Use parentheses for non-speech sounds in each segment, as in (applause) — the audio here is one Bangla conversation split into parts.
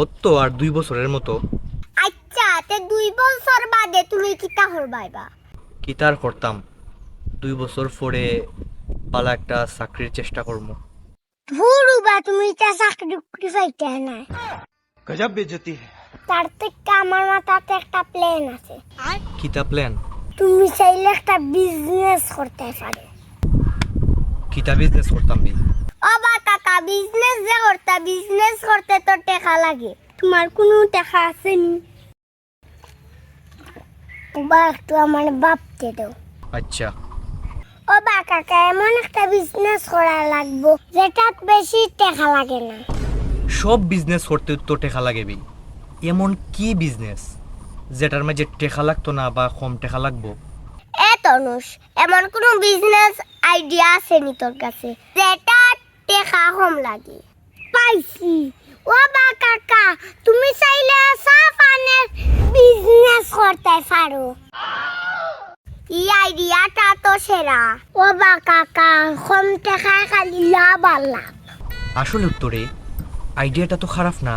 ওর আর দুই বছরের মতো। আচ্ছা তে দুই বছর বাদে তুমি কিতা হরবাইবা? কি তার করতাম দুই বছর পরে পালা একটা চাকরির চেষ্টা করব। ভুরু বা তুমি তা চাকরি করি পাইতে না গজব বেজতি তার থেকে আমার মাথাতে একটা প্ল্যান আছে। কিতা প্ল্যান তুমি চাইলে একটা বিজনেস করতে পারো। কিতা বিজনেস করতাম বিজনেস অবা কাকা বিজনেস যে করতে বিজনেস করতে তো টাকা লাগে। তোমার কোনো টাকা আছে নি? একটু আমার বাপতে দাও। আচ্ছা। কাকা এমন একটা বিজনেস করা লাগবো যেটাত বেশি টাকা লাগে না। সব বিজনেস করতে তো টেকা লাগে এমন কি বিজনেস যেটার মাঝে টেকা লাগতো না বা কম টেকা লাগবো? এ তনুষ এমন কোনো বিজনেস আইডিয়া আছে নি তোর কাছে? যেটা টাকা কম লাগে। পাইছি। ও বা কাকা তুমি চাইলে সাফানের বিজনেস করতে পারো। এই আইডিয়াটা তো সেরা। ও বা কাকা কম টাকায় খালি লাভ আর লাভ। আসলে উত্তরে আইডিয়াটা তো খারাপ না।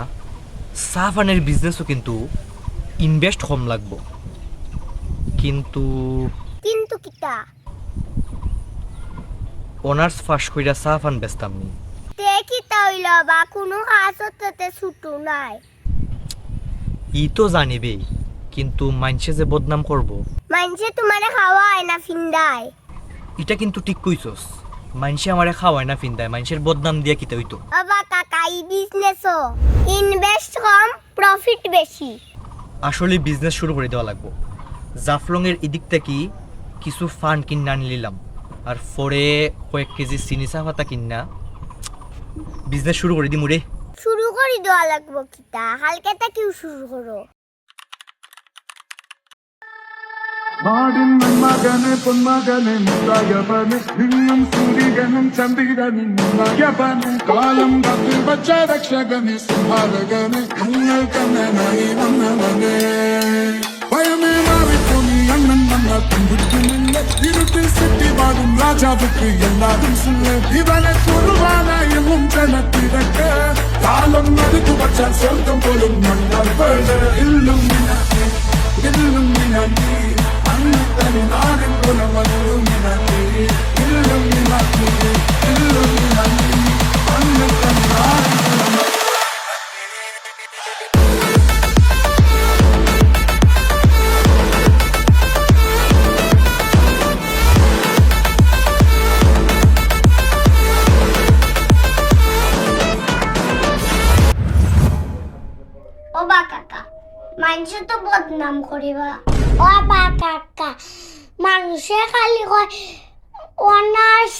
সাফানের বিজনেসও কিন্তু ইনভেস্ট কম লাগবো। কিন্তু কিন্তু কিতা অনার্স পাস কইরা সাফান বেচতাম নি। তে কিতা হইল বা কোনো হতে ছুটু নাই। ই তো জানিবে কিন্তু মানসে যে বদনাম করব। মানুষে তোমারে খাওয়ায় না ফিন্দায়। এটা কিন্তু ঠিক কইছস মানসে আমারে খাওয়ায় না ফিন্দায় মানুষের বদনাম দিয়া কিতে হইতো। বাবা কাকা এই বিজনেসও ইনভেস্ট কম প্রফিট বেশি। আসলে বিজনেস শুরু করে দেওয়া লাগবো। এর এদিক থেকে কিছু ফান্ড কিনা নিলাম আর ফোরে কয়েক কেজি চিনি চাহ পাতা কিনা। বিজনেস শুরু করে দিম রে শুরু করে দেওয়া লাগবো কিতা হালকে কিউ শুরু করো বাড়ির ராஜாவுக்கு எல்லாரும் சொல்லு இவனை சொல்லுவானா என்னும் தன திறக்க காலம் நடுக்கு வச்சால் சொர்க்கம் போலும் மன்னர் இல்லும் இல்லும் அண்ணு தனி মানুষে তো বদনাম করিবা। ও বা কাকা মানুষে খালি কয় অনার্স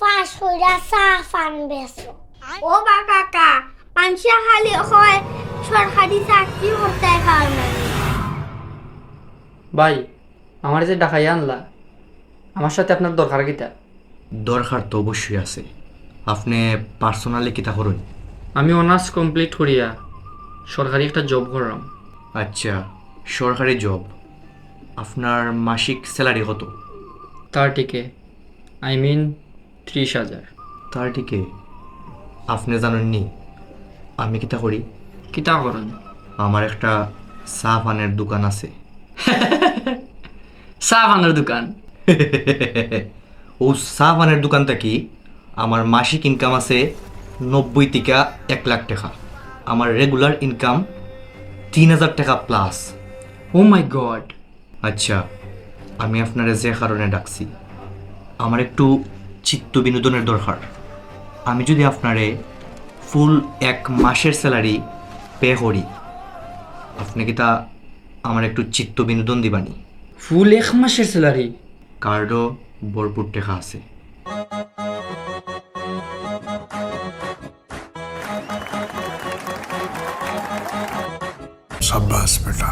পাস হইরা চা ফান বেছো ও বা কাকা মানুষে খালি কয় সরকারি চাকরি করতে পার ভাই আমার যে ডাকাইয়া আনলা আমার সাথে আপনার দরকার কিতা দরকার তো অবশ্যই আছে। আপনি পার্সোনালি কিতা করুন। আমি অনার্স কমপ্লিট করিয়া সরকারি একটা জব করলাম আচ্ছা সরকারি জব আপনার মাসিক স্যালারি কত? তার টিকে আই মিন ত্রিশ হাজার। তার ঠিকে আপনি জানেননি? আমি কিতা করি? কিতা করেন? আমার একটা চা পানের দোকান আছে। (laughs) চা বানার দোকান? (laughs) ও চা পানের দোকানটা কি? আমার মাসিক ইনকাম আছে নব্বই থেকে এক লাখ টাকা। আমার রেগুলার ইনকাম তিন হাজার টাকা প্লাস ও মাই গড আচ্ছা আমি আপনারে যে কারণে ডাকছি আমার একটু চিত্ত বিনোদনের দরকার। আমি যদি আপনারে ফুল এক মাসের স্যালারি পে করি আপনি কি তা আমার একটু চিত্ত বিনোদন দিবানি? ফুল এক মাসের স্যালারি কার্ডও ভরপুর টাকা আছে। সাব্বাস বেটা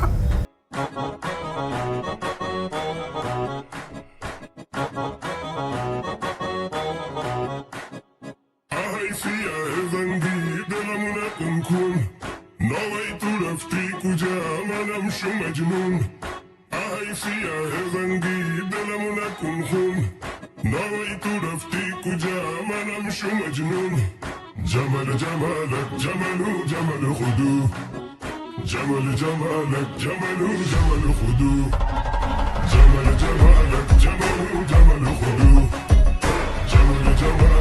جمال جمالك جمال جمال خدوه جمل جمالك جمل جمل خدوه جمل جمالك جمل جمل خدوه جمل جمالك